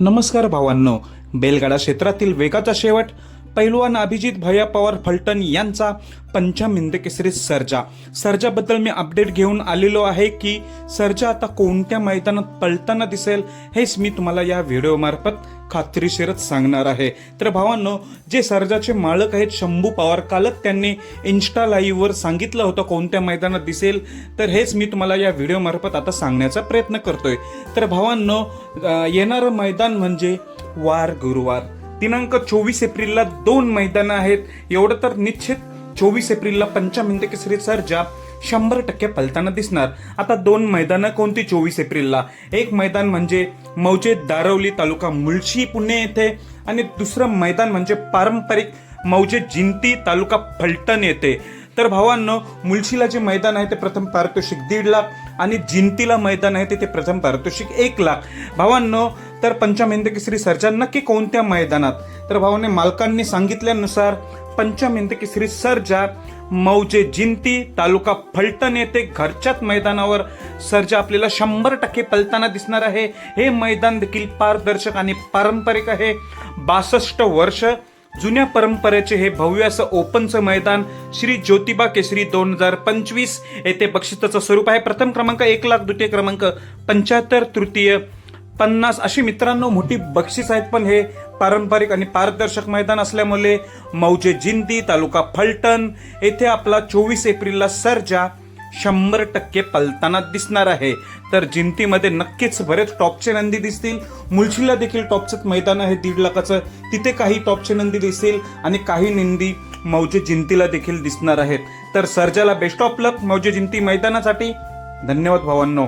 नमस्कार भावांनो बेलगाडा क्षेत्रातील वेगाचा शेवट पैलवान अभिजित भैया पवार फलटण यांचा पंचम हिंदकेसरी सर्जा. सर्जाबद्दल मी अपडेट घेऊन आलेलो आहे की सर्जा आता कोणत्या मैदानात पळताना दिसेल हेच मी तुम्हाला या व्हिडिओमार्फत खात्रीशीरच सांगणार आहे. तर भावांनो जे सर्जाचे मालक आहेत शंभू पवार कालच त्यांनी इन्स्टा लाईव्हवर सांगितलं होतं कोणत्या मैदानात दिसेल तर हेच मी तुम्हाला या व्हिडिओमार्फत आता सांगण्याचा प्रयत्न करतोय. तर भावांनो येणारं मैदान म्हणजे वार गुरुवार. दिनांक चोवीस एप्रिलला दोन मैदानं आहेत. एवढं तर निश्चित चोवीस एप्रिलला पंचामिंद केसरी सर्जा शंभर टक्के पलताना दिसणार. आता दोन मैदानं कोणती चोवीस एप्रिलला? एक मैदान म्हणजे मौजे दारवली तालुका मुळशी पुणे येथे आणि दुसरं मैदान म्हणजे पारंपरिक मौजे जिंती तालुका फलटण येथे. तर भावांनो मुळशीला जे मैदान आहे ते प्रथम पारितोषिक दीड लाख आणि जिंतीला मैदान आहे ते ते प्रथम पारितोषिक एक लाख. भावांनो तर पंचमेंद केसरी सर्जा नक्की कोणत्या मैदानात? तर भावाने मालकांनी सांगितल्यानुसार पंचमेंद सर्जा मौजे जिंती तालुका फलटण येथे घरच्याच मैदानावर सर्जा आपल्याला शंभर टक्के पलताना दिसणार आहे. हे मैदान देखील पारदर्शक आणि पारंपरिक आहे. बासष्ट वर्ष जुन्या परंपरेचे हे भव्य असं ओपनचं मैदान श्री ज्योतिबा केसरी दोन हजार पंचवीस येथे बक्षिसाचं स्वरूप आहे. प्रथम क्रमांक एक लाख द्वितीय क्रमांक पंच्याहत्तर तृतीय पन्नास. अशी मित्रांनो मोठी बक्षीस आहेत पण हे पारंपरिक आणि पारदर्शक मैदान असल्यामुळे मौजे जिंती तालुका फलटण. येथे आपला चोवीस एप्रिलला सर्जा शंभर टक्के पलताना दिसणार आहे. तर जिंतीमध्ये नक्कीच बरेच टॉपचे नंदी दिसतील. मुलशीला देखील टॉपचं मैदान आहे दीड लाखाचं. तिथे काही टॉपचे नंदी दिसतील आणि काही नंदी मौजे जिंतीला देखील दिसणार आहेत. तर सर्जाला बेस्ट ऑफ लक मौजे जिंती मैदानासाठी. धन्यवाद भावांनो.